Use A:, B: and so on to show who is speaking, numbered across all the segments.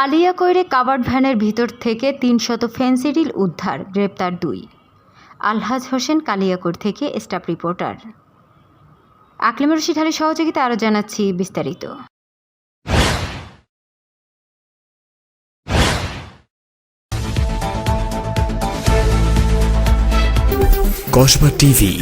A: কালিয়াকৈরে covered ভ্যানের ভিতর থেকে তিনশত ফেন্সিডিল উদ্ধার, গ্রেপ্তার দুই। আলহাজ হোসেন কালিয়াকৈর থেকে স্টাফ রিপোর্টার। আকলিম রশিদ আলী সহযোগিতা আরও জানাচ্ছি বিস্তারিত।
B: কসবা টিভি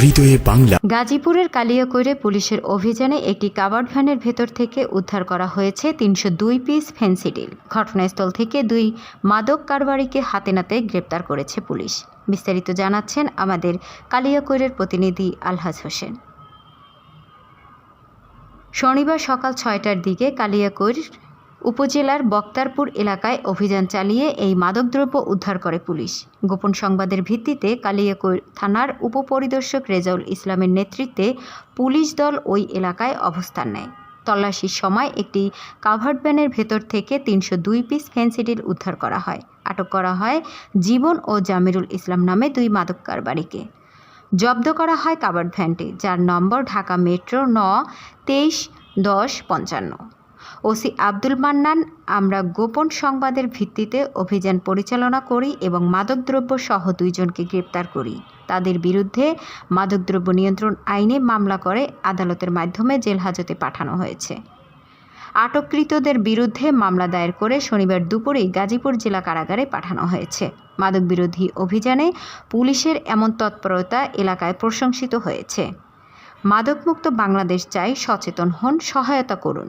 B: হৃদয়ে বাংলা।
A: গাজীপুরের কালিয়াকৈরে পুলিশের অভিযানে একটি কাবার্ড ভ্যানের ভেতর থেকে উদ্ধার করা হয়েছে তিনশো দুই পিস ফেন্সিডিল ঘটনাস্থল থেকে দুই মাদক কারবারিকে হাতে নাতে গ্রেপ্তার করেছে পুলিশ। বিস্তারিত জানাচ্ছেন আমাদের কালিয়াকৈরের প্রতিনিধি আলহাজ হোসেন। শনিবার সকাল ছয়টার দিকে কালিয়াকৈর উপজেলার বক্তারপুর এলাকায় অভিযান চালিয়ে এই মাদকদ্রব্য উদ্ধার করে পুলিশ। গোপন সংবাদের ভিত্তিতে কালিয়াকৈর থানার উপপরিদর্শক রেজাউল ইসলামের নেতৃত্বে পুলিশ দল ওই এলাকায় অবস্থান নেয়। তল্লাশির সময় একটি কাভার্ড ভ্যানের ভেতর থেকে তিনশো দুই পিস ফেন্সিডিল উদ্ধার করা হয়। আটক করা হয় জীবন ও জামিরুল ইসলাম নামে দুই মাদক কারবারিকে। জব্দ করা হয় কাভার্ড ভ্যানটি, যার নম্বর ঢাকা মেট্রো ন তেইশ দশ পঞ্চান্ন। ওসি আব্দুল মান্নান, আমরা গোপন সংবাদের ভিত্তিতে অভিযান পরিচালনা করি এবং মাদকদ্রব্য সহ দুইজনকে গ্রেপ্তার করি। তাদের বিরুদ্ধে মাদকদ্রব্য নিয়ন্ত্রণ আইনে মামলা করে আদালতের মাধ্যমে জেল হাজতে পাঠানো হয়েছে। আটককৃতদের বিরুদ্ধে মামলা দায়ের করে শনিবার দুপুরেই গাজীপুর জেলা কারাগারে পাঠানো হয়েছে। মাদক বিরোধী অভিযানে পুলিশের এমন তৎপরতা এলাকায় প্রশংসিত হয়েছে। মাদকমুক্ত বাংলাদেশ চাই সচেতন হন, সহায়তা করুন।